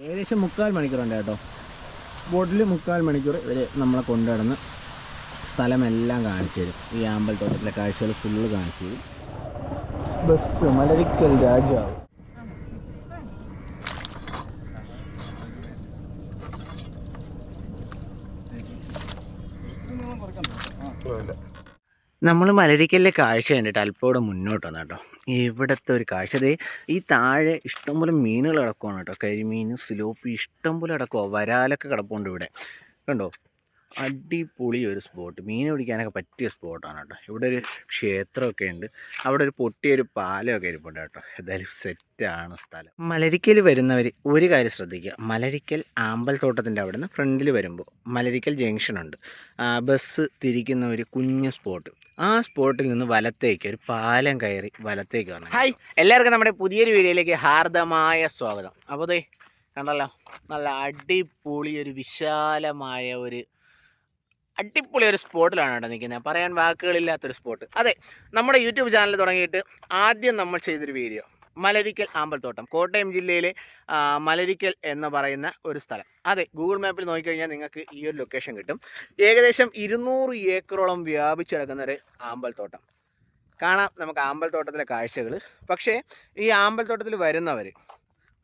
ഏകദേശം മുക്കാൽ മണിക്കൂറുണ്ട് കേട്ടോ. ബോട്ടിൽ മുക്കാൽ മണിക്കൂർ ഇവർ നമ്മളെ കൊണ്ടുനടന്ന് സ്ഥലമെല്ലാം കാണിച്ചു തരും. ഈ അമ്പലത്തോട്ടത്തിലെ കാഴ്ചകൾ ഫുള്ള് കാണിച്ചു തരും. ബസ് മലരിക്കൽ രാജാവ്. നമ്മൾ മലരിക്കലിലെ കാഴ്ച കണ്ടിട്ട് അല്പോടെ മുന്നോട്ട് വന്നു കേട്ടോ ഇവിടുത്തെ ഒരു കാഴ്ച. അതേ ഈ താഴെ ഇഷ്ടംപോലെ മീനുകൾ കിടക്കുവാണ് കേട്ടോ കരിമീൻ സിലോപ്പി ഇഷ്ടംപോലെ കിടക്കുവാ. വരാലൊക്കെ കിടപ്പുണ്ട് ഇവിടെ. കണ്ടോ? അടിപൊളി ഒരു സ്പോട്ട് മീൻ പിടിക്കാനൊക്കെ പറ്റിയ സ്പോട്ടാണ് കേട്ടോ ഇവിടെ ഒരു ക്ഷേത്രമൊക്കെ ഉണ്ട്. അവിടെ ഒരു പൊട്ടിയൊരു പാലമൊക്കെ ഇരിപ്പുണ്ട് കേട്ടോ. എന്തായാലും സെറ്റാണ് സ്ഥലം. മലരിക്കൽ വരുന്നവർ ഒരു കാര്യം ശ്രദ്ധിക്കുക. മലരിക്കൽ ആമ്പൽത്തോട്ടത്തിന്റെ അവിടെ നിന്ന് ഫ്രണ്ടിൽ വരുമ്പോൾ മലരിക്കൽ ജംഗ്ഷനുണ്ട് ബസ് തിരിക്കുന്ന ഒരു കുഞ്ഞ് സ്പോട്ട് ആ സ്പോട്ടിൽ നിന്ന് വലത്തേക്ക് ഒരു പാലം കയറി വലത്തേക്ക് വരണം. ഹായ് എല്ലാവർക്കും നമ്മുടെ പുതിയൊരു വീഡിയോയിലേക്ക് ഹാർദമായ സ്വാഗതം. അപ്പോൾ കണ്ടല്ലോ നല്ല അടിപൊളി ഒരു വിശാലമായ ഒരു അടിപൊളി ഒരു സ്പോട്ടിലാണ് കേട്ടോ നിൽക്കുന്നത് പറയാൻ വാക്കുകളില്ലാത്തൊരു സ്പോട്ട്. അതെ നമ്മുടെ യൂട്യൂബ് ചാനൽ തുടങ്ങിയിട്ട് ആദ്യം നമ്മൾ ചെയ്തൊരു വീഡിയോ മലരിക്കൽ ആമ്പൽത്തോട്ടം കോട്ടയം ജില്ലയിലെ മലരിക്കൽ എന്ന് പറയുന്ന ഒരു സ്ഥലം. അതെ ഗൂഗിൾ മാപ്പിൽ നോക്കിക്കഴിഞ്ഞാൽ നിങ്ങൾക്ക് ഈ ഒരു ലൊക്കേഷൻ കിട്ടും. ഏകദേശം ഇരുന്നൂറ് ഏക്കറോളം വ്യാപിച്ചു കിടക്കുന്ന ഒരു ആമ്പൽത്തോട്ടം. കാണാം നമുക്ക് ആമ്പൽത്തോട്ടത്തിലെ കാഴ്ചകൾ പക്ഷേ ഈ ആമ്പൽത്തോട്ടത്തിൽ വരുന്നവർ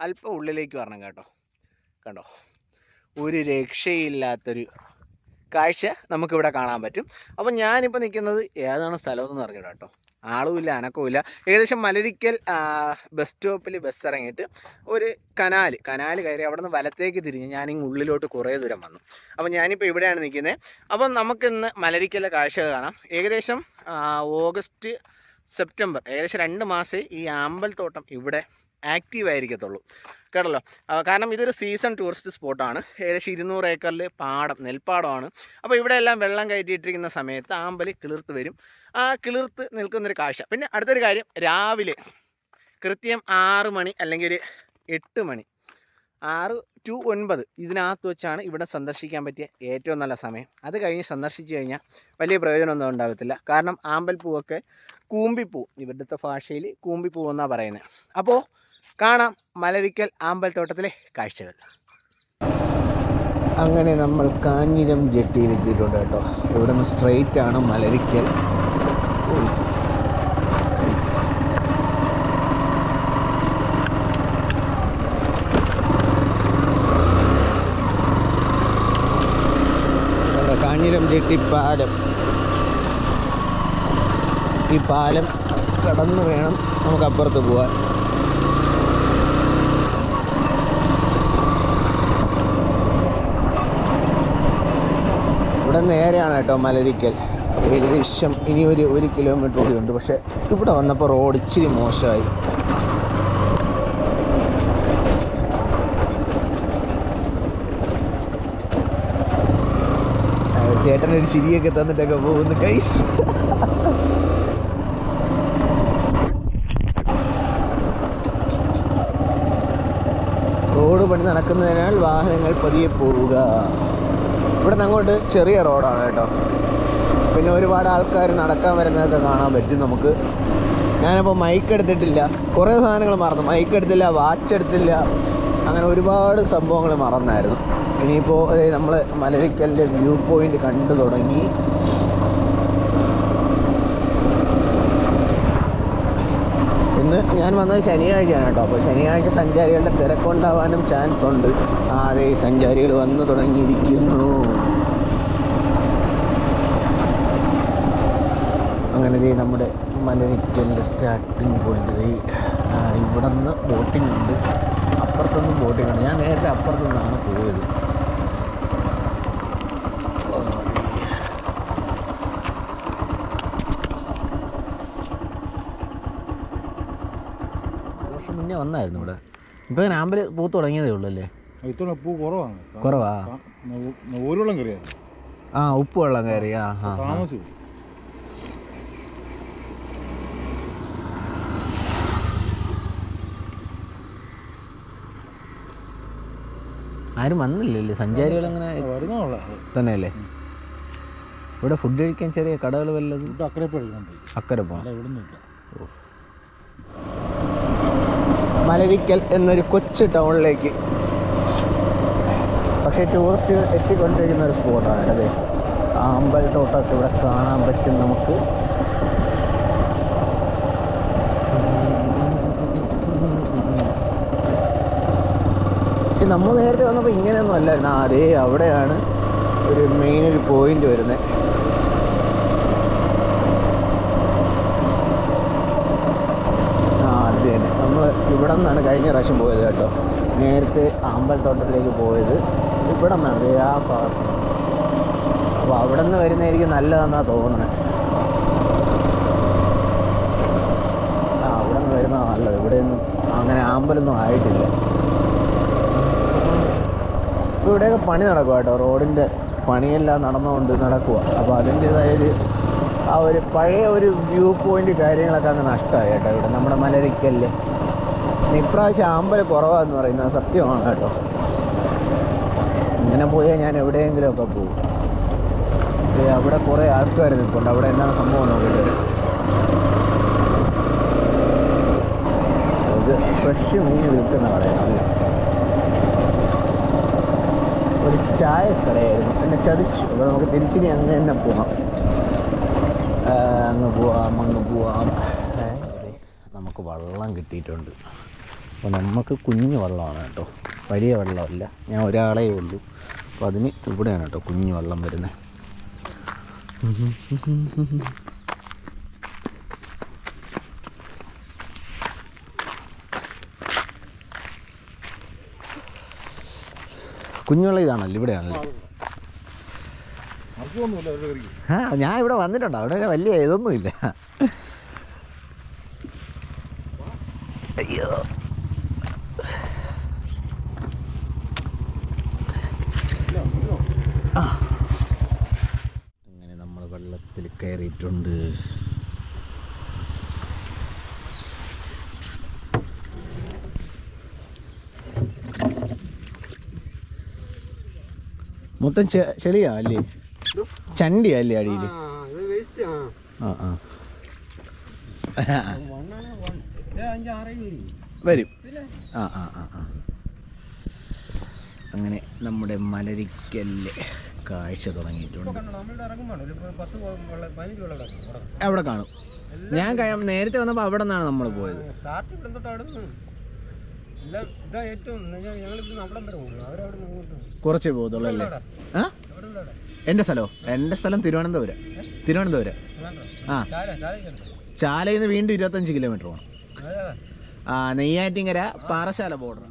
അല്പം ഉള്ളിലേക്ക് വരണം കേട്ടോ. കണ്ടോ? ഒരു രക്ഷയില്ലാത്തൊരു കാഴ്ച നമുക്കിവിടെ കാണാൻ പറ്റും. അപ്പം ഞാനിപ്പോൾ നിൽക്കുന്നത് ഏതാണ് സ്ഥലമെന്ന് പറഞ്ഞു കേട്ടോ. ആളുമില്ല അനക്കവുമില്ല. ഏകദേശം മലരിക്കൽ ബസ് സ്റ്റോപ്പിൽ ബസ് ഇറങ്ങിയിട്ട് ഒരു കനാൽ കനാൽ കയറി അവിടെ നിന്ന് വലത്തേക്ക് തിരിഞ്ഞ് ഞാനിങ്ങ് ഉള്ളിലോട്ട് കുറേ ദൂരം വന്നു. അപ്പോൾ ഞാനിപ്പോൾ ഇവിടെയാണ് നിൽക്കുന്നത് അപ്പം നമുക്കിന്ന് മലരിക്കലിലെ കാഴ്ച കാണാം. ഏകദേശം ഓഗസ്റ്റ് സെപ്റ്റംബർ ഏകദേശം രണ്ട് മാസം ഈ ആമ്പൽത്തോട്ടം ഇവിടെ ആക്റ്റീവ് ആയിരിക്കത്തുള്ളൂ. കേട്ടല്ലോ? കാരണം ഇതൊരു സീസൺ ടൂറിസ്റ്റ് സ്പോട്ടാണ് ഏകദേശം ഇരുന്നൂറ് ഏക്കറിൽ പാടം നെൽപ്പാടമാണ്. അപ്പോൾ ഇവിടെ എല്ലാം വെള്ളം കയറ്റിയിട്ടിരിക്കുന്ന സമയത്ത് ആമ്പൽ കിളിർത്ത് വരും. ആ കിളിർത്ത് നിൽക്കുന്നൊരു കാഴ്ച. പിന്നെ അടുത്തൊരു കാര്യം രാവിലെ കൃത്യം ആറ് മണി അല്ലെങ്കിൽ ഒരു എട്ട് മണി ആറ് ടു ഒൻപത് ഇതിനകത്ത് വെച്ചാണ് ഇവിടെ സന്ദർശിക്കാൻ പറ്റിയ ഏറ്റവും നല്ല സമയം. അത് കഴിഞ്ഞ് സന്ദർശിച്ചു കഴിഞ്ഞാൽ വലിയ പ്രയോജനമൊന്നും ഉണ്ടാകത്തില്ല. കാരണം ആമ്പൽപ്പൂവൊക്കെ കൂമ്പിപ്പൂ ഇവിടുത്തെ ഭാഷയിൽ കൂമ്പിപ്പൂ എന്നാണ് പറയുന്നത്. അപ്പോൾ കാണാം മലരിക്കൽ ആമ്പൽത്തോട്ടത്തിലെ കാഴ്ചകൾ. അങ്ങനെ നമ്മൾ കാഞ്ഞിരം ജെട്ടിയിലെത്തിയിട്ടുണ്ട് കേട്ടോ. ഇവിടെ നിന്ന് സ്ട്രെയിറ്റ് ആണ് മലരിക്കൽ. കാഞ്ഞിരം ജെട്ടി പാലം. ഈ പാലം കടന്നു വേണം നമുക്ക് അപ്പുറത്ത് പോകാൻ നേരെയാണ് കേട്ടോ മലരിക്കൽ ഏകദേശം ഇനി ഒരു ഒരു കിലോമീറ്റർ കൂടി ഉണ്ട്. പക്ഷേ ഇവിടെ വന്നപ്പോൾ റോഡ് ഇച്ചിരി മോശമായി. ചേട്ടനൊരു ചിരിയൊക്കെ തന്നിട്ടൊക്കെ പോകുന്നു കൈസ് റോഡ് പണി നടക്കുന്നതിനാൽ വാഹനങ്ങൾ പതിയെ പോവുക. ഇവിടെ അങ്ങോട്ട് ചെറിയ റോഡാണ് കേട്ടോ. പിന്നെ ഒരുപാട് ആൾക്കാർ നടക്കാൻ വരുന്നതൊക്കെ കാണാൻ പറ്റും നമുക്ക്. ഞാനിപ്പോൾ മൈക്ക് എടുത്തിട്ടില്ല. കുറേ സാധനങ്ങൾ മറന്നു. മൈക്ക് എടുത്തില്ല വാച്ച് എടുത്തില്ല. അങ്ങനെ ഒരുപാട് സംഭവങ്ങൾ മറന്നായിരുന്നു. ഇനിയിപ്പോൾ നമ്മൾ മലരിക്കലിന്റെ വ്യൂ പോയിന്റ് കണ്ടു തുടങ്ങി. ഞാൻ വന്നത് ശനിയാഴ്ചയാണ് കേട്ടോ. അപ്പോൾ ശനിയാഴ്ച സഞ്ചാരികളുടെ തിരക്കുണ്ടാവാനും ചാൻസ് ഉണ്ട്. അതെ സഞ്ചാരികൾ വന്നു തുടങ്ങിയിരിക്കുന്നു. അങ്ങനെ ദേ നമ്മുടെ മലനിക്കലിന്റെ സ്റ്റാർട്ടിങ് പോയിന്റ് ഇവിടെ നിന്ന് ബോട്ടിംഗ് ഉണ്ട്. അപ്പുറത്തൊന്നും ബോട്ടിംഗ് ഉണ്ട് ഞാൻ നേരത്തെ അപ്പുറത്തു നിന്നാണ് പോയത് ഓ, ദേ. ഒരു വർഷം മുന്നേ വന്നായിരുന്നു ഇവിടെ. ഇപ്പൊ ആമ്പൽ പൂത്ത് തുടങ്ങിയതേ ഉള്ളൂ അല്ലേ ഇത്തവണ പൂ കുറവാണ്. കുറവാ? ഒരു വെള്ളം കയറിയാണ് ആ ഉപ്പ് വെള്ളം കയറി. ആ ആ ആ. താമസിച്ചു ആരും വന്നില്ലല്ലേ? സഞ്ചാരികൾ അങ്ങനെ തന്നെയല്ലേ? ഇവിടെ ഫുഡ് കഴിക്കാൻ ചെറിയ കടകൾ വല്ലതും അക്കരെ എടുക്കുന്നുണ്ട് അക്കരെ ഇവിടെ നിന്നില്ല മലരിക്കൽ എന്നൊരു കൊച്ചു ടൗണിലേക്ക്. പക്ഷേ ടൂറിസ്റ്റ് എത്തിക്കൊണ്ടിരിക്കുന്ന ഒരു സ്പോട്ടാണ് അതെ അമ്പലത്തോട്ടമൊക്കെ ഇവിടെ കാണാൻ പറ്റും നമുക്ക്. പക്ഷെ നമ്മൾ നേരത്തെ വന്നപ്പോൾ ഇങ്ങനെയൊന്നും അല്ലായിരുന്നു. അതേ അവിടെയാണ് ഒരു മെയിൻ ഒരു പോയിന്റ് വരുന്നത് ആ അത് തന്നെ നമ്മൾ ഇവിടെ നിന്നാണ് കഴിഞ്ഞ പ്രാവശ്യം പോയത് കേട്ടോ. നേരത്തെ അമ്പലത്തോട്ടത്തിലേക്ക് പോയത്. ഇവിടെ നിന്നാണ് ആ ഭാഗത്ത് അപ്പോൾ അവിടെ നിന്ന് വരുന്നതായിരിക്കും നല്ലതെന്നാണ് തോന്നുന്നത്. ആ അവിടെ നിന്ന് വരുന്നതാണ് നല്ലത്. ഇവിടെയൊന്നും അങ്ങനെ ആമ്പലൊന്നും ആയിട്ടില്ല. ഇപ്പോൾ ഇവിടെയൊക്കെ പണി നടക്കുക കേട്ടോ. റോഡിന്റെ പണിയെല്ലാം നടന്നുകൊണ്ട് നടക്കുക അപ്പോൾ അതിന്റേതായ ഒരു ആ ഒരു പഴയ ഒരു വ്യൂ പോയിന്റ് കാര്യങ്ങളൊക്കെ അങ്ങ് നഷ്ടമായി കേട്ടോ ഇവിടെ. നമ്മുടെ മലരിക്കല്ലേ. ഇപ്രാവശ്യം ആമ്പൽ കുറവാന്ന് പറയുന്നത് സത്യമാണ് കേട്ടോ. ഇങ്ങനെ പോയാൽ ഞാൻ എവിടെയെങ്കിലുമൊക്കെ പോകും അവിടെ കുറേ ആൾക്കാർ നിൽപ്പുണ്ട്. അവിടെ എന്താണ് സംഭവം നോക്കിയിട്ട്. ഇത് ഫ്രഷ് മീൻ വിൽക്കുന്ന കടയാണ് ഒരു ചായക്കടയായിരുന്നു. എന്നെ ചതിച്ചു. അപ്പോൾ നമുക്ക് തിരിച്ചിനി അങ്ങ് തന്നെ പോകാം അങ്ങ് പോവാം അങ്ങ് പോവാം. നമുക്ക് വള്ളം കിട്ടിയിട്ടുണ്ട്. അപ്പോൾ നമുക്ക് കുഞ്ഞു വെള്ളമാണ് കേട്ടോ. വലിയ വെള്ളമല്ല. ഞാൻ ഒരാളേ ഉള്ളൂ. അപ്പോൾ അതിന് ഇവിടെയാണ് കേട്ടോ കുഞ്ഞു വെള്ളം വരുന്നത് കുഞ്ഞുള്ള ഇതാണല്ലോ ഇവിടെയാണല്ലോ. ഞാൻ ഇവിടെ വന്നിട്ടുണ്ട്. അവിടെ വലിയ ഇതൊന്നുമില്ല അയ്യോ ആ. അങ്ങനെ നമ്മൾ വെള്ളത്തിൽ കയറിയിട്ടുണ്ട് മൊത്തം ചെളിയാ അല്ലേ? ചണ്ടിയാ അല്ലേ അടിയിൽ? ആ ആ. വരും. ആ ആ ആ ആ. അങ്ങനെ നമ്മുടെ മലരിക്കൽ കാഴ്ച തുടങ്ങിയിട്ടുണ്ട്. അവിടെ. കാണും. ഞാൻ നേരത്തെ വന്നപ്പോൾ അവിടെ നിന്നാണ് നമ്മൾ പോയത്. സ്റ്റാർട്ട് ഇവിടെ തൊട്ട് അവിടെ ഇതാ ഏറ്റവും ഞങ്ങളിപ്പോൾ അവിടം വരെ പോകും അവരവിടെ നിന്ന് ഇങ്ങോട്ട് കുറച്ചേ പോകത്തുള്ളൂ അല്ലേ? ആ? എന്റെ സ്ഥലമോ എന്റെ സ്ഥലം? തിരുവനന്തപുരം. തിരുവനന്തപുരം. ആ. ചാലയിൽ നിന്ന് വീണ്ടും ഇരുപത്തഞ്ച് കിലോമീറ്റർ പോകണം ആ നെയ്യാറ്റിങ്കര പാറശാല ബോർഡർ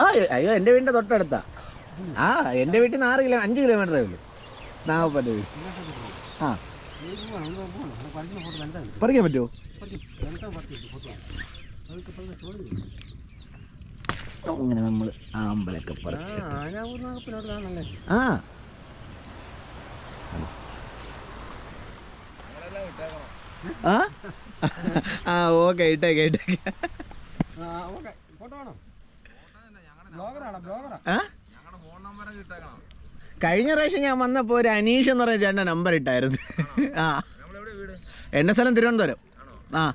ആ അയ്യോ എന്റെ വീടിന്റെ തൊട്ടടുത്താ. ആ എന്റെ വീട്ടിൽ നിന്ന് ആറ് കിലോ അഞ്ച് കിലോമീറ്ററേ ഉള്ളൂ. നാഗപ്പന്റെ വീട് ആ. പറിക്കാൻ പറ്റുമോ അങ്ങനെ നമ്മൾ ആമ്പലൊക്കെ പറിച്ച്. ആ. ആ? ആ ഓക്കെ ഇട്ടേക്കെ ഇട്ടേക്കെ. ആ ഓക്കെ ഫോട്ടോ വേണോ? ബ്ലോഗറാണോ? ബ്ലോഗറാ? ആ? കഴിഞ്ഞ പ്രാവശ്യം ഞാൻ വന്നപ്പോൾ ഒരു അനീഷ് എന്ന് പറഞ്ഞ ചേട്ടന്റെ നമ്പർ ഇട്ടായിരുന്നു. ആ. എന്റെ സ്ഥലം തിരുവനന്തപുരം. ആ.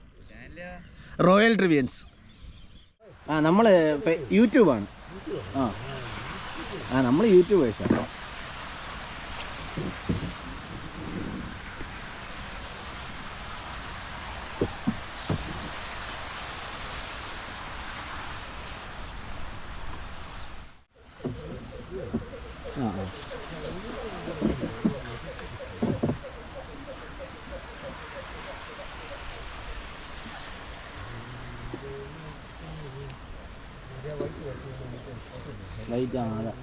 റോയൽ ട്രിവിയൻസ് ആ നമ്മൾ യൂട്യൂബാണ്. ആ. ആ നമ്മൾ യൂട്യൂബേഴ്സാണ് ആ ആ ലൈറ്റ് ആ അതാ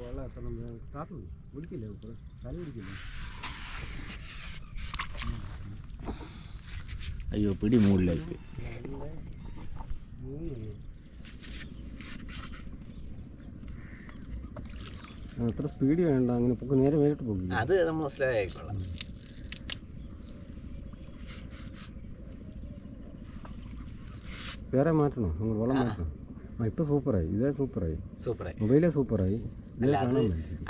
വെള്ളം എത്തണം കാത്തു വിളിക്കില്ലേ തല പിടിക്കില്ലേ അയ്യോ പിടി മുകളിലേക്ക് അത്ര സ്പീഡ് വേണ്ട അങ്ങനെ പൊക്ക് നേരെ മേലിട്ട് പോകും അത് നമ്മൾ സ്ലോ വേറെ മാറ്റണോ? നിങ്ങൾ വെള്ളം മാറ്റണം? ആ ഇപ്പൊ സൂപ്പറായി. ഇതേ സൂപ്പറായി. സൂപ്പറായി. മൊബൈലേ സൂപ്പറായി. അല്ല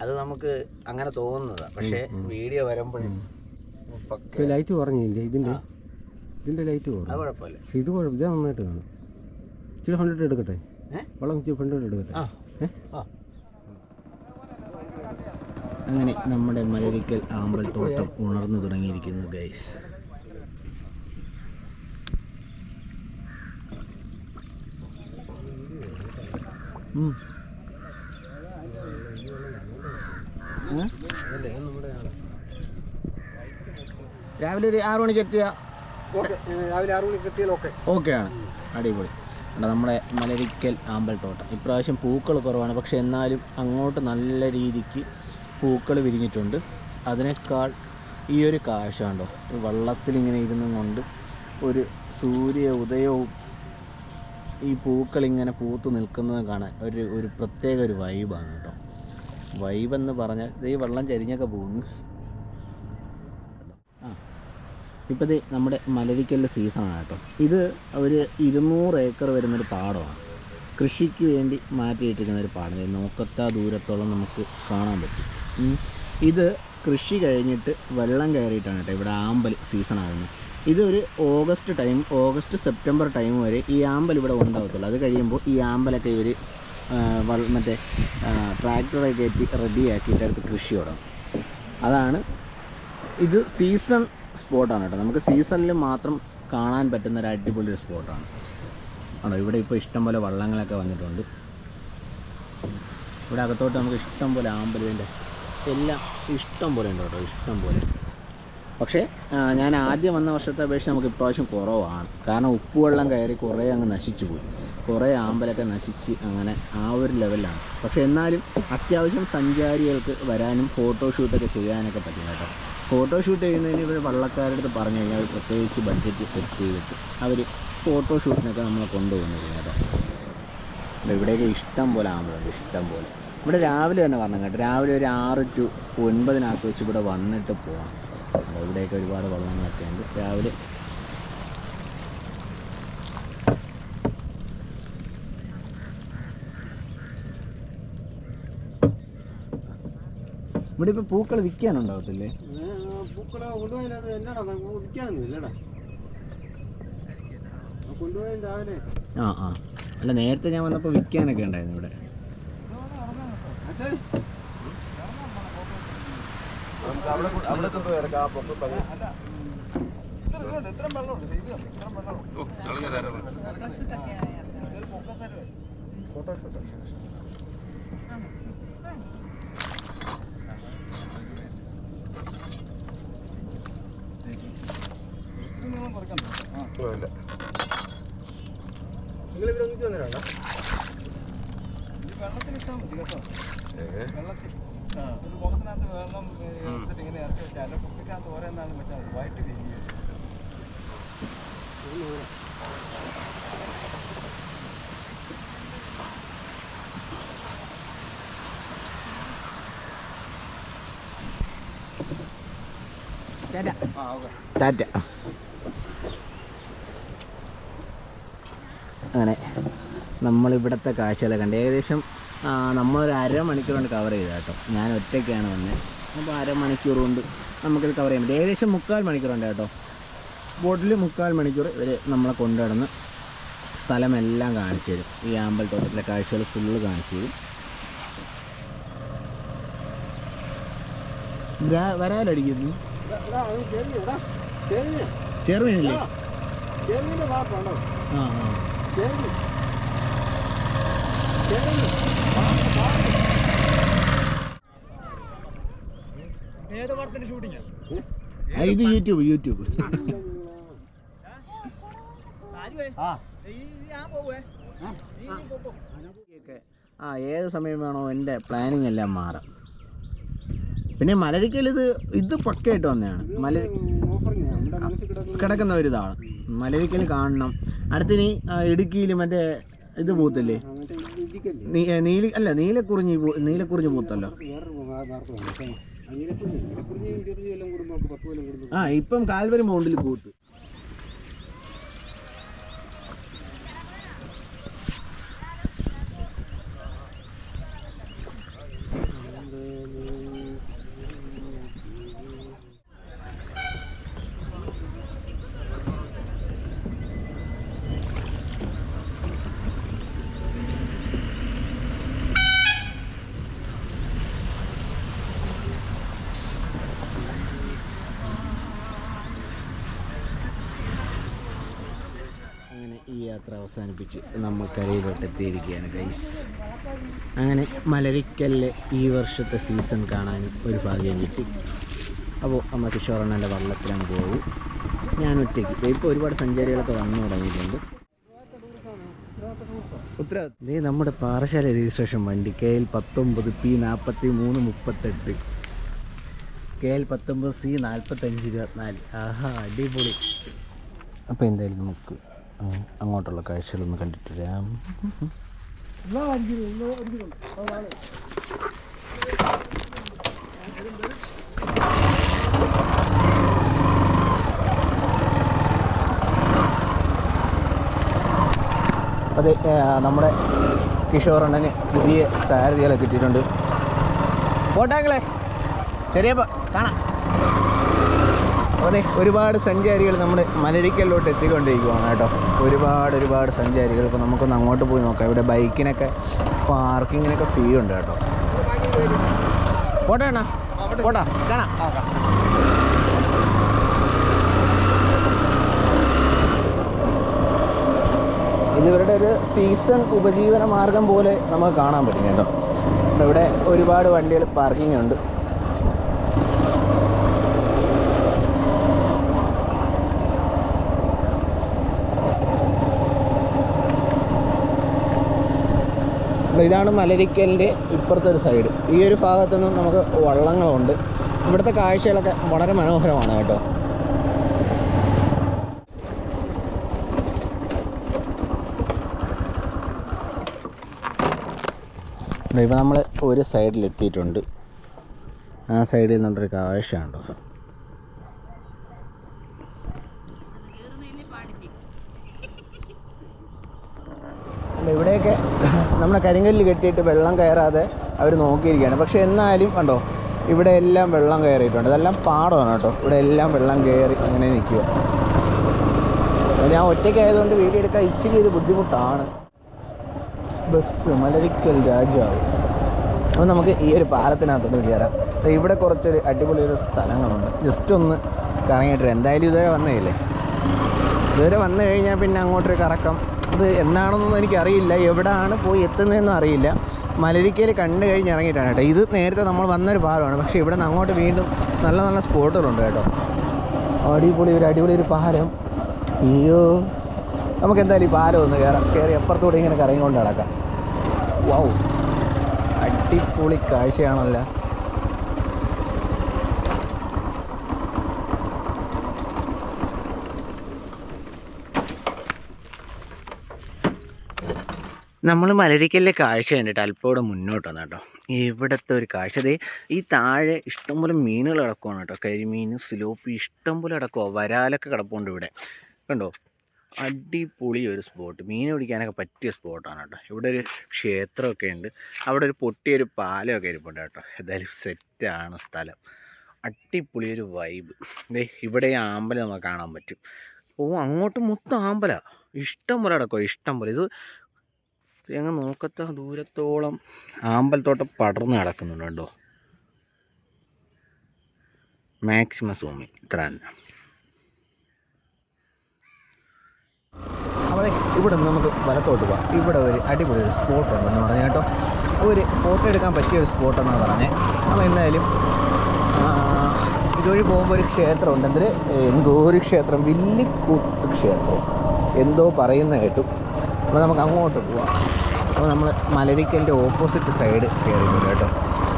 അത് നമുക്ക് അങ്ങനെ തോന്നുന്നതാ. പക്ഷേ വീഡിയോ വരുമ്പോഴേ ഇപ്പൊ ലൈറ്റ് കുറഞ്ഞില്ലേ ഇതിന്റെ? ഇതിന്റെ ലൈറ്റ് കുറഞ്ഞു. കുഴപ്പമില്ല. ഇത് കുഴപ്പം ഇതേ നന്നായിട്ട് കാണും. ഇച്ചിരി ഹൺഡ്രഡ് എടുക്കട്ടെ? വെള്ളം വളം ഇച്ചിരി ഹൺഡ്രഡ് എടുക്കട്ടെ? ആ. അങ്ങനെ നമ്മുടെ മലരിക്കൽ ആമ്പൽ തോട്ടം ഉണർന്നു തുടങ്ങിയിരിക്കുന്നു ഗൈസ് രാവിലെ ഒരു ആറു മണിക്ക് എത്തിയ രാവിലെ ആറു മണിക്ക് എത്തിയാൽ ഓക്കെ. ഓക്കെ ആണ്. അടിപൊളി. നമ്മുടെ മലരിക്കൽ ആമ്പൽ തോട്ടം ഇപ്രാവശ്യം പൂക്കൾ കുറവാണ്. പക്ഷെ എന്നാലും അങ്ങോട്ട് നല്ല രീതിക്ക് പൂക്കൾ വിരിഞ്ഞിട്ടുണ്ട്. അതിനേക്കാൾ ഈ ഒരു കാഴ്ച കണ്ടോ? വള്ളത്തിലിങ്ങനെ ഇരുന്നും കൊണ്ട് ഒരു സൂര്യ ഉദയവും ഈ പൂക്കൾ ഇങ്ങനെ പൂത്തു നിൽക്കുന്നത് കാണാൻ ഒരു ഒരു പ്രത്യേക ഒരു വൈബാണ് കേട്ടോ. എന്ന് പറഞ്ഞാൽ ഈ വെള്ളം ചരിഞ്ഞൊക്കെ പോകുന്നു ആ. ഇപ്പോൾ ഇത് നമ്മുടെ മലരിക്കലിന്റെ സീസണാണ് കേട്ടോ. ഇത് ഒരു ഇരുന്നൂറ് ഏക്കർ വരുന്നൊരു പാടമാണ്. കൃഷിക്ക് വേണ്ടി മാറ്റിയിട്ടിരിക്കുന്ന ഒരു പാടം നോക്കത്താ ദൂരത്തോളം നമുക്ക് കാണാൻ പറ്റും. ഇത് കൃഷി കഴിഞ്ഞിട്ട് വെള്ളം കയറിയിട്ടാണ് കേട്ടോ ഇവിടെ ആമ്പൽ സീസൺ ആകുന്നത് ഇതൊരു August time August September time വരെ ഈ ആമ്പൽ ഇവിടെ ഉണ്ടാകത്തുള്ളൂ അത് കഴിയുമ്പോൾ ഈ ആമ്പലൊക്കെ ഇവർ മറ്റേ ട്രാക്ടറെ കയറ്റി റെഡിയാക്കിയിട്ട് അടുത്ത് കൃഷി തുടങ്ങും. അതാണ് ഇത് സീസൺ സ്പോട്ടാണ് കേട്ടോ. നമുക്ക് സീസണിൽ മാത്രം കാണാൻ പറ്റുന്ന ഒരു അടിപൊളി സ്പോട്ടാണ് ആണോ. ഇവിടെ ഇപ്പോൾ ഇഷ്ടംപോലെ വള്ളങ്ങളൊക്കെ വന്നിട്ടുണ്ട്. ഇവിടെ അകത്തോട്ട് നമുക്ക് ഇഷ്ടംപോലെ ആമ്പലിന്റെ എല്ലാം ഇഷ്ടം പോലെ ഉണ്ട് കേട്ടോ. ഇഷ്ടം പോലെ. പക്ഷേ ഞാൻ ആദ്യം വന്ന വർഷത്തെ അപേക്ഷിച്ച് നമുക്ക് ഇപ്രാവശ്യം കുറവാണ്. കാരണം ഉപ്പുവെള്ളം കയറി കുറേ അങ്ങ് നശിച്ചു പോയി. കുറേ ആമ്പലൊക്കെ നശിച്ച് അങ്ങനെ ആ ഒരു ലെവലാണ് പക്ഷേ എന്നാലും അത്യാവശ്യം സഞ്ചാരികൾക്ക് വരാനും ഫോട്ടോഷൂട്ടൊക്കെ ചെയ്യാനൊക്കെ പറ്റും കേട്ടോ. ഫോട്ടോഷൂട്ട് ചെയ്യുന്നതിന് ഇവർ വള്ളക്കാരുടെ അടുത്ത് പറഞ്ഞു കഴിഞ്ഞാൽ അവർ പ്രത്യേകിച്ച് ബഡ്ജറ്റ് സെറ്റ് ചെയ്തിട്ട് അവർ ഫോട്ടോഷൂട്ടിനൊക്കെ നമ്മളെ കൊണ്ടുപോകുന്നത് കേട്ടോ. ഇവിടെയൊക്കെ ഇഷ്ടം പോലെ ആമ്പലുണ്ട് ഇഷ്ടം പോലെ. ഇവിടെ രാവിലെ തന്നെ പറഞ്ഞു കേട്ടോ രാവിലെ ഒരു ആറ് ടു ഒൻപതിനകത്ത് വെച്ച് ഇവിടെ വന്നിട്ട് പോകാം അവിടെ ഇവിടെയൊക്കെ ഒരുപാട് വള്ളങ്ങളൊക്കെ ഉണ്ട് രാവിലെ ഇവിടെ ഇപ്പോൾ പൂക്കൾ വിൽക്കാനുണ്ടാവത്തില്ലേ പൂക്കളെ കൊണ്ടുപോയാൽ എന്നാടാ? വിൽക്കാനൊന്നും ഇല്ലടാ. കൊണ്ടുപോയാൽ രാവിലെ. ആ ആ. അല്ല നേരത്തെ ഞാൻ വന്നപ്പോൾ വിൽക്കാനൊക്കെ ഉണ്ടായിരുന്നു ഇവിടെ. നിങ്ങൾ ഇവിടെ ഒന്നിച്ച് വന്നിട്ടാ വെള്ളത്തിലിട്ടാൽ മതി കേട്ടോ. വെള്ളത്തിൽ. ഒരു കുളത്തിനകത്ത് വെള്ളം എടുത്തിട്ട് ഇങ്ങനെ ഇറക്കി വെച്ചാൽ അല്ല കുപ്പിക്കകത്ത് ഓരോന്നാണ് മറ്റേ വൈകിട്ട് ടാറ്റ. അങ്ങനെ നമ്മളിവിടുത്തെ കാഴ്ചകളെ കണ്ട് ഏകദേശം നമ്മളൊരു അരമണിക്കൂർ കൊണ്ട് കവർ ചെയ്ത കേട്ടോ ഞാൻ ഒറ്റയ്ക്കാണ് വന്നത് അപ്പോൾ അരമണിക്കൂർ കൊണ്ട് നമുക്കിത് കവർ ചെയ്യാൻ പറ്റും. ഏകദേശം മുക്കാൽ മണിക്കൂറുണ്ട് കേട്ടോ ബോട്ടിൽ മുക്കാൽ മണിക്കൂർ ഇവർ നമ്മളെ കൊണ്ടുനടന്ന് സ്ഥലമെല്ലാം കാണിച്ചു തരും. ഈ ആമ്പൽത്തോട്ടത്തിലെ കാഴ്ചകൾ ഫുള്ള് കാണിച്ചു തരും. വരാലടിക്കുന്നു. ചെറുമീനില്ലേ? ആ ആ. ഏത് പടത്തിന്റെ ഇത് യൂട്യൂബ് യൂട്യൂബ് ആ. ഏത് സമയം വേണോ എന്റെ പ്ലാനിങ് എല്ലാം മാറാം. പിന്നെ മലരിക്കൽ ഇത് ഇത് പക്കയായിട്ട് വന്നതാണ്. മല ഓഫറിങ് കിടക്കുന്ന ഒരു ഇതാണ്. മലരിക്കൽ കാണണം. അടുത്തിനി ഇടുക്കിയിൽ മറ്റേ ഇത് പൂത്തല്ലേ? നീല അല്ല നീലക്കുറിഞ്ഞി നീലക്കുറിഞ്ഞി പൂത്തല്ലോ. ആ ഇപ്പം കാൽവരി മൗണ്ടിൽ പൂത്ത്. യാത്ര അവസാനിപ്പിച്ച് നമ്മൾ കരയിലോട്ട് എത്തിയിരിക്കുകയാണ് ഗൈസ് അങ്ങനെ മലരിക്കലിലെ ഈ വർഷത്തെ സീസൺ കാണാനും ഒരു ഭാഗ്യം കിട്ടി. അപ്പോൾ നമ്മൾ കിഷോറണ്ണന്റെ വള്ളത്തിലാണ് പോകും ഞാൻ ഒറ്റയ്ക്ക്. ഇപ്പോൾ ഒരുപാട് സഞ്ചാരികളൊക്കെ വന്നു തുടങ്ങിയിട്ടുണ്ട്. ഇതേ നമ്മുടെ പാറശാല രജിസ്ട്രേഷൻ വണ്ടി കെ എൽ പത്തൊമ്പത് പി നാൽപ്പത്തി മൂന്ന് മുപ്പത്തെട്ട്. കെ എൽ പത്തൊമ്പത് സി നാൽപ്പത്തഞ്ച് ഇരുപത്തിനാല്. ആഹാ അടിപൊളി. അപ്പോൾ എന്തായാലും നമുക്ക് അങ്ങോട്ടുള്ള കാഴ്ചകളൊന്ന് കണ്ടിട്ട് വരാം. അതെ നമ്മുടെ നമ്മുടെ കിഷോറണ്ണന് പുതിയ സാരഥികളെ കിട്ടിയിട്ടുണ്ട് പോട്ടാങ്ങളെ ശരിയപ്പോൾ കാണാം. അതെ ഒരുപാട് സഞ്ചാരികൾ നമ്മൾ മലരിക്കലിലോട്ട് എത്തിക്കൊണ്ടിരിക്കുവാണ് കേട്ടോ. ഒരുപാട് ഒരുപാട് സഞ്ചാരികൾ. ഇപ്പോൾ നമുക്കൊന്ന് അങ്ങോട്ട് പോയി നോക്കാം. ഇവിടെ ബൈക്കിനൊക്കെ പാർക്കിങ്ങിനൊക്കെ ഫീ ഉണ്ട് കേട്ടോ. പോട്ടെ അണ്ണാ. പോട്ടാ കാണാം. ഇതിവരുടെ ഒരു സീസൺ ഉപജീവന മാർഗം പോലെ നമുക്ക് കാണാൻ പറ്റും കേട്ടോ. ഇവിടെ ഒരുപാട് വണ്ടികൾ പാർക്കിംഗ് ഉണ്ട്. അപ്പോൾ ഇതാണ് മലരിക്കലിന്റെ ഇപ്പുറത്തെ ഒരു സൈഡ് ഈ ഒരു ഭാഗത്തു നിന്നും നമുക്ക് വള്ളങ്ങളുണ്ട്. ഇവിടുത്തെ കാഴ്ചകളൊക്കെ വളരെ മനോഹരമാണ് കേട്ടോ. ഇപ്പോൾ നമ്മൾ ഒരു സൈഡിൽ എത്തിയിട്ടുണ്ട് ആ സൈഡിൽ നിന്നുള്ളൊരു കാഴ്ച ഉണ്ടോ ഇവിടെയൊക്കെ നമ്മുടെ കരിങ്കല്ല് കെട്ടിയിട്ട് വെള്ളം കയറാതെ അവർ നോക്കിയിരിക്കുകയാണ്. പക്ഷെ എന്നാലും കണ്ടോ ഇവിടെ എല്ലാം വെള്ളം കയറിയിട്ടുണ്ട്. ഇതെല്ലാം പാടമാണ് കേട്ടോ. ഇവിടെ എല്ലാം വെള്ളം കയറി അങ്ങനെ നിൽക്കുക. ഞാൻ ഒറ്റയ്ക്കായതുകൊണ്ട് വീഡിയോ എടുക്കാൻ ഇച്ചിരി ഒരു ബുദ്ധിമുട്ടാണ്. ബസ് മലരിക്കൽ രാജാവ്. അപ്പോൾ നമുക്ക് ഈ ഒരു പാലത്തിനകത്തൊന്ന് കയറാം. ഇവിടെ കുറച്ചൊരു അടിപൊളി ഒരു സ്ഥലങ്ങളുണ്ട്. ജസ്റ്റ് ഒന്ന് കറങ്ങിയിട്ട് എന്തായാലും ഇതുവരെ വന്നേയില്ലേ ഇതുവരെ വന്നു കഴിഞ്ഞാൽ പിന്നെ അങ്ങോട്ടൊരു കറക്കം ഇത് എന്താണെന്നൊന്നും എനിക്കറിയില്ല. എവിടെയാണ് പോയി എത്തുന്നതെന്നും അറിയില്ല. മലരിക്കയിൽ കണ്ടു കഴിഞ്ഞ് ഇറങ്ങിയിട്ടാണ് കേട്ടോ. ഇത് നേരത്തെ നമ്മൾ വന്നൊരു പാലമാണ് പക്ഷേ ഇവിടെ നിന്ന് അങ്ങോട്ട് വീണ്ടും നല്ല നല്ല സ്പോട്ടുകളുണ്ട് കേട്ടോ. അടിപൊളി ഒരു അടിപൊളി ഒരു പാലം. അയ്യോ. നമുക്ക് എന്തായാലും ഈ പാലം ഒന്ന് കയറാം. കയറി അപ്പുറത്തൂടെ ഇങ്ങനെ കറങ്ങിക്കൊണ്ട് നടക്കാം. വൗ. അടിപൊളി കാഴ്ചയാണല്ലോ. നമ്മൾ മലരിക്കലിലെ കാഴ്ച കണ്ടിട്ട് അല്പം മുന്നോട്ട് വന്നു കേട്ടോ ഇവിടുത്തെ ഒരു കാഴ്ച. അതേ ഈ താഴെ ഇഷ്ടംപോലെ മീനുകൾ കിടക്കുവാണ് കേട്ടോ കരിമീൻ സിലോപ്പി ഇഷ്ടംപോലെ കിടക്കുവാ. വരാലൊക്കെ കിടപ്പുണ്ട് ഇവിടെ. കണ്ടോ? അടിപൊളി ഒരു സ്പോട്ട് മീൻ പിടിക്കാനൊക്കെ പറ്റിയ സ്പോട്ടാണ് കേട്ടോ ഇവിടെ ഒരു ക്ഷേത്രമൊക്കെ ഉണ്ട്. അവിടെ ഒരു പൊട്ടിയൊരു പാലമൊക്കെ ഇരിപ്പുണ്ട് കേട്ടോ ഏതായാലും സെറ്റാണ് സ്ഥലം. അടിപൊളി ഒരു വൈബ് ദേ ഇവിടെ ആമ്പലം നമുക്ക് കാണാൻ പറ്റും. ഓ അങ്ങോട്ട് മൊത്തം ആമ്പല. ഇഷ്ടം പോലെ കിടക്കുമോ ഇഷ്ടം പോലെ. ഇത് അങ്ങ് നോക്കത്ത ദൂരത്തോളം ആമ്പലത്തോട്ടം പടർന്ന് കിടക്കുന്നുണ്ട് കേട്ടോ മാക്സിമം സൂമി ഇത്ര തന്നെ. ഇവിടെ നിന്ന് നമുക്ക് വലത്തോട്ട് പോവാം. ഇവിടെ ഒരു അടിപൊളി ഒരു സ്പോട്ട് ഉണ്ടെന്ന് പറഞ്ഞു കേട്ടോ. ഒരു ഫോട്ടോ എടുക്കാൻ പറ്റിയ ഒരു സ്പോട്ടെന്നാണ് പറഞ്ഞത് അപ്പോൾ എന്തായാലും ഇതുവഴി പോകുമ്പോൾ ഒരു ക്ഷേത്രമുണ്ട്. എന്തൊരു എന്തോ ഒരു ക്ഷേത്രം വില്ലിക്കൂട്ട് ക്ഷേത്രം. എന്തോ പറയുന്ന കേട്ടു. അപ്പോൾ നമുക്ക് അങ്ങോട്ട് പോവാം. അപ്പോൾ നമ്മൾ മലരിക്കലിന്റെ ഓപ്പോസിറ്റ് സൈഡ് കയറി വരും കേട്ടോ.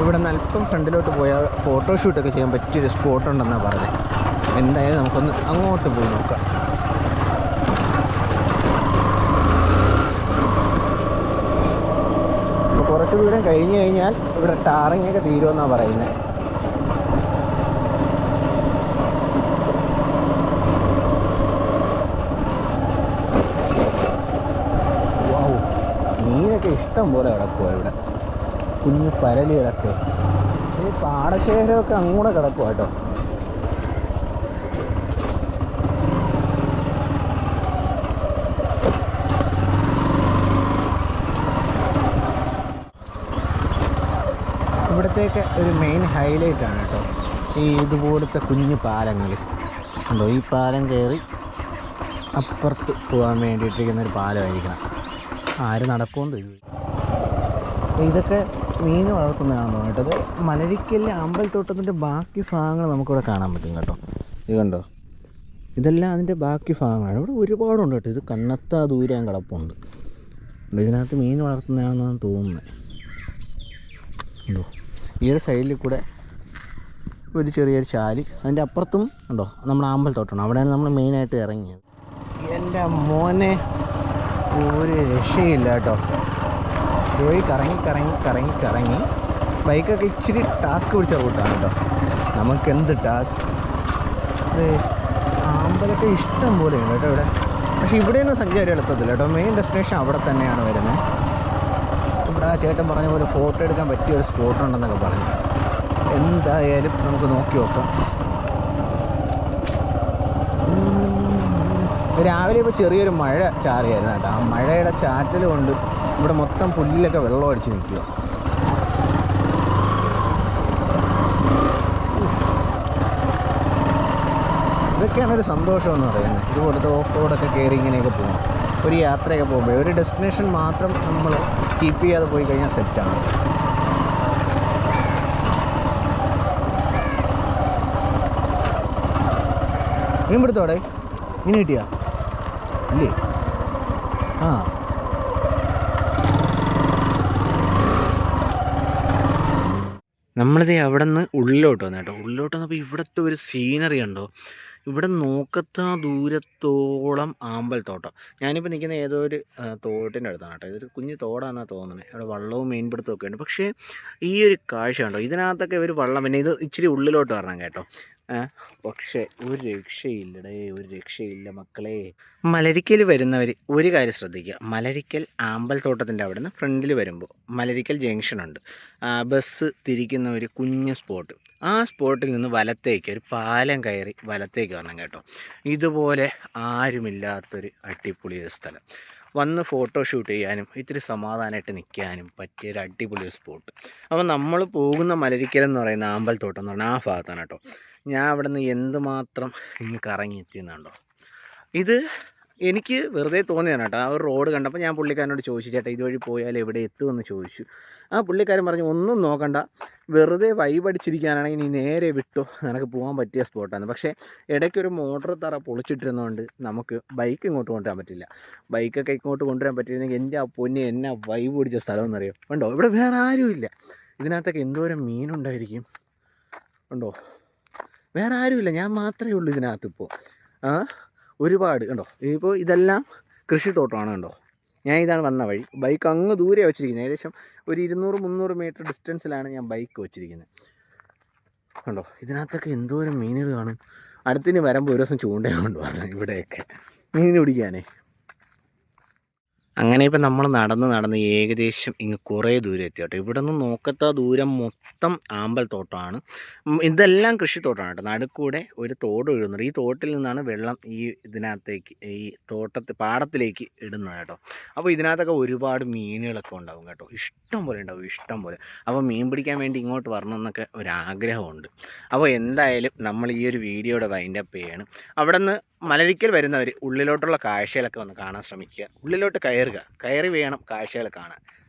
ഇവിടെ നിന്ന് അല്പം ഫ്രണ്ടിലോട്ട് പോയാൽ ഫോട്ടോഷൂട്ടൊക്കെ ചെയ്യാൻ പറ്റിയൊരു സ്പോട്ട് ഉണ്ടെന്നാണ് പറഞ്ഞത് എന്തായാലും നമുക്കൊന്ന് അങ്ങോട്ട് പോയി നോക്കാം. കുറച്ച് ദൂരം കഴിഞ്ഞ് കഴിഞ്ഞാൽ ഇവിടെ ടാറിങ്ങൊക്കെ തീരുമെന്നാണ് പറയുന്നത് വൗ മീനൊക്കെ ഇഷ്ടം പോലെ കിടക്കുക ഇവിടെ. കുഞ്ഞു പരലികളൊക്കെ ഈ പാടശേഖരമൊക്കെ അങ്ങോട്ട് കിടക്കുക കേട്ടോ. ഇവിടത്തേക്ക് ഒരു മെയിൻ ഹൈലൈറ്റ് ആണ് കേട്ടോ. ഈ ഇതുപോലത്തെ കുഞ്ഞു പാലങ്ങൾ ഉണ്ടോ ഈ പാലം കയറി അപ്പുറത്ത് പോകാൻ വേണ്ടിയിട്ടിരിക്കുന്ന ഒരു പാലമായിരിക്കണം. ആര് നടക്കുമെന്ന് തരും ഇതൊക്കെ മീൻ വളർത്തുന്നതാണെന്ന് തോന്നുന്നു മലരിക്കലിലെ അമ്പലത്തോട്ടത്തിന്റെ ബാക്കി ഭാഗങ്ങൾ നമുക്കിവിടെ കാണാൻ പറ്റും കേട്ടോ. ഇത് കണ്ടോ? ഇതെല്ലാം അതിന്റെ ബാക്കി ഭാഗങ്ങളാണ്. ഇവിടെ ഒരുപാടുണ്ട് കേട്ടോ. ഇത് കണ്ണത്താ ദൂരം കിടപ്പുണ്ട്. ഇതിനകത്ത് മീൻ വളർത്തുന്നതാണെന്നാണ് തോന്നുന്നത് ഉണ്ടോ ഈ ഒരു സൈഡിൽ കൂടെ ഒരു ചെറിയൊരു ചാലി. അതിന്റെ അപ്പുറത്തും ഉണ്ടോ നമ്മുടെ അമ്പലത്തോട്ടമാണ് അവിടെയാണ് നമ്മൾ മെയിനായിട്ട് ഇറങ്ങിയത്. എന്റെ മോനെ ഒരു രക്ഷയില്ല കേട്ടോ. പോയി കറങ്ങി കറങ്ങി കറങ്ങി കറങ്ങി. ബൈക്കൊക്കെ ഇച്ചിരി ടാസ്ക് പിടിച്ച റൂട്ടാണ് കേട്ടോ. നമുക്കെന്ത് ടാസ്ക്? ആമ്പലൊക്കെ ഇഷ്ടം പോലെ ഉണ്ട് കേട്ടോ ഇവിടെ. പക്ഷേ ഇവിടെയൊന്നും സഞ്ചാരി എളുപ്പത്തില്ല കേട്ടോ. മെയിൻ ഡെസ്റ്റിനേഷൻ അവിടെ തന്നെയാണ് വരുന്നത്. ഇവിടെ ആ ചേട്ടൻ പറഞ്ഞ പോലെ ഫോട്ടോ എടുക്കാൻ പറ്റിയ ഒരു സ്പോട്ട് ഉണ്ടെന്നൊക്കെ പറഞ്ഞു. എന്തായാലും നമുക്ക് നോക്കി നോക്കാം. രാവിലെ ഇപ്പോൾ ചെറിയൊരു മഴ ചാറിയായിരുന്നു കേട്ടോ. ആ മഴയുടെ ചാറ്റൽ കൊണ്ട് ഇവിടെ മൊത്തം പുല്ലിലൊക്കെ വെള്ളം അടിച്ച് നിൽക്കുക. ഇതൊക്കെയാണ് ഒരു സന്തോഷം എന്ന് പറയുന്നത്. ഇതുപോലത്തെ ഓഫ് റോഡൊക്കെ കയറി ഇങ്ങനെയൊക്കെ പോകണം. ഒരു യാത്രയൊക്കെ പോകുമ്പോൾ ഒരു ഡെസ്റ്റിനേഷൻ മാത്രം നമ്മൾ കീപ്പ് ചെയ്യാതെ പോയി കഴിഞ്ഞാൽ സെറ്റാണ് മീൻ പിടുത്തോടെ മീൻ കിട്ടിയാ? ഇല്ലേ? ആ. നമ്മളിത് അവിടെ നിന്ന് ഉള്ളിലോട്ട് വന്നു കേട്ടോ. ഉള്ളിലോട്ട് വന്നപ്പോൾ ഇവിടുത്തെ ഒരു സീനറി ഉണ്ടോ ഇവിടെ നോക്കത്ത ദൂരത്തോളം ആമ്പൽത്തോട്ടം ഞാനിപ്പോൾ നിൽക്കുന്ന ഏതോ ഒരു തോട്ടിന്റെ അടുത്താണ് കേട്ടോ. ഇതൊരു കുഞ്ഞു തോടാണെന്നാണ് തോന്നുന്നത് അവിടെ വള്ളവും മീൻപിടുത്തവും ഒക്കെ ഉണ്ട്. പക്ഷേ ഈ ഒരു കാഴ്ച ഉണ്ടോ ഇതിനകത്തൊക്കെ ഒരു വള്ളം. പിന്നെ ഇത് ഇച്ചിരി ഉള്ളിലോട്ട് വരണം കേട്ടോ. പക്ഷേ ഒരു രക്ഷയില്ലടേ ഒരു രക്ഷയില്ല മക്കളെ. മലരിക്കൽ വരുന്നവർ ഒരു കാര്യം ശ്രദ്ധിക്കുക. മലരിക്കൽ ആമ്പൽത്തോട്ടത്തിന്റെ അവിടെ നിന്ന് ഫ്രണ്ടിൽ വരുമ്പോൾ മലരിക്കൽ ആ, ബസ് തിരിക്കുന്ന ഒരു കുഞ്ഞ് സ്പോട്ട്. ആ സ്പോട്ടിൽ നിന്ന് വലത്തേക്ക് ഒരു പാലം കയറി വലത്തേക്ക് വരണം കേട്ടോ. ഇതുപോലെ ആരുമില്ലാത്തൊരു അടിപൊളി ഒരു സ്ഥലം. വന്ന് ഫോട്ടോ ഷൂട്ട് ചെയ്യാനും ഇത്തിരി സമാധാനമായിട്ട് നിൽക്കാനും പറ്റിയ ഒരു അടിപൊളി സ്പോട്ട്. അപ്പോൾ നമ്മൾ പോകുന്ന മലരിക്കൽ എന്ന് പറയുന്ന ആമ്പൽത്തോട്ടം എന്ന് പറഞ്ഞാൽ ആ ഭാഗത്താണ് കേട്ടോ. ഞാൻ അവിടെ നിന്ന് എന്തുമാത്രം ഇങ്ങ് കറങ്ങി എത്തിയെന്നുണ്ടോ ഇത് എനിക്ക് വെറുതെ തോന്നിയാണ് കേട്ടോ ആ ഒരു റോഡ് കണ്ടപ്പോൾ ഞാൻ പുള്ളിക്കാരനോട് ചോദിച്ചു ചേട്ടാ ഇതുവഴി പോയാൽ എവിടെ എത്തുമെന്ന് ചോദിച്ചു. ആ പുള്ളിക്കാരൻ പറഞ്ഞു ഒന്നും നോക്കണ്ട. വെറുതെ വൈബടിച്ചിരിക്കാനാണെങ്കിൽ നീ നേരെ വിട്ടോ. നിനക്ക് പോകാൻ പറ്റിയ സ്പോട്ടാണ്. പക്ഷേ ഇടയ്ക്കൊരു മോട്ടർ തറ പൊളിച്ചിട്ടിരുന്നതുകൊണ്ട് നമുക്ക് ബൈക്ക് ഇങ്ങോട്ട് കൊണ്ടുവരാൻ പറ്റില്ല. ബൈക്കൊക്കെ ഇങ്ങോട്ട് കൊണ്ടുവരാൻ പറ്റിയിരുന്നെങ്കിൽ എന്റെ ആ പൊന്നെ എന്നെ വൈബ് പിടിച്ച സ്ഥലമെന്നറിയോ? ഉണ്ടോ ഇവിടെ വേറെ ആരുമില്ല. ഇതിനകത്തൊക്കെ എന്തോരം മീനുണ്ടായിരിക്കും? ഉണ്ടോ വേറെ ആരുമില്ല ഞാൻ മാത്രമേ ഉള്ളൂ ഇതിനകത്ത് ഇപ്പോൾ ആ ഒരുപാട് കണ്ടോ? ഇപ്പോൾ ഇതെല്ലാം കൃഷിത്തോട്ടമാണ് കണ്ടോ? ഞാൻ ഇതാണ് വന്ന വഴി. ബൈക്ക് അങ്ങ് ദൂരെ വെച്ചിരിക്കുന്നത്. ഏകദേശം ഒരു ഇരുന്നൂറ് മുന്നൂറ് മീറ്റർ ഡിസ്റ്റൻസിലാണ് ഞാൻ ബൈക്ക് വെച്ചിരിക്കുന്നത്. കണ്ടോ? ഇതിനകത്തൊക്കെ എന്തോരം മീനുകൾ കാണും അടുത്തിന് വരുമ്പോൾ ഒരു ദിവസം ചൂണ്ടയും കൊണ്ടുപോകണം ഇവിടെയൊക്കെ മീൻ പിടിക്കാനേ. അങ്ങനെ ഇപ്പം നമ്മൾ നടന്ന് നടന്ന് ഏകദേശം ഇങ്ങ് കുറേ ദൂരം എത്തി കേട്ടോ. ഇവിടെ നിന്ന് നോക്കത്ത ദൂരം മൊത്തം ആമ്പൽ തോട്ടമാണ് ഇതെല്ലാം കൃഷിത്തോട്ടമാണ് കേട്ടോ. നടുക്കൂടെ ഒരു തോട് ഒഴുകുന്നുണ്ട്. ഈ തോട്ടിൽ നിന്നാണ് വെള്ളം ഈ ഇതിനകത്തേക്ക് ഈ തോട്ടത്തിൽ പാടത്തിലേക്ക് ഇടുന്നത് കേട്ടോ. അപ്പോൾ ഇതിനകത്തൊക്കെ ഒരുപാട് മീനുകളൊക്കെ ഉണ്ടാവും കേട്ടോ. ഇഷ്ടം പോലെ ഉണ്ടാവും ഇഷ്ടം പോലെ. അപ്പോൾ മീൻ പിടിക്കാൻ വേണ്ടി ഇങ്ങോട്ട് വരണം എന്നൊക്കെ ഒരാഗ്രഹമുണ്ട്. അപ്പോൾ എന്തായാലും നമ്മൾ ഈ ഒരു വീഡിയോയുടെ വൈൻഡപ്പ് ചെയ്യാണ്. അവിടെ നിന്ന് മലരിക്കൽ വരുന്നവർ ഉള്ളിലോട്ടുള്ള കാഴ്ചകളൊക്കെ ഒന്ന് കാണാൻ ശ്രമിക്കുക. ഉള്ളിലോട്ട് കയറുക. കയറി വേണം കാഴ്ചകൾ കാണാൻ.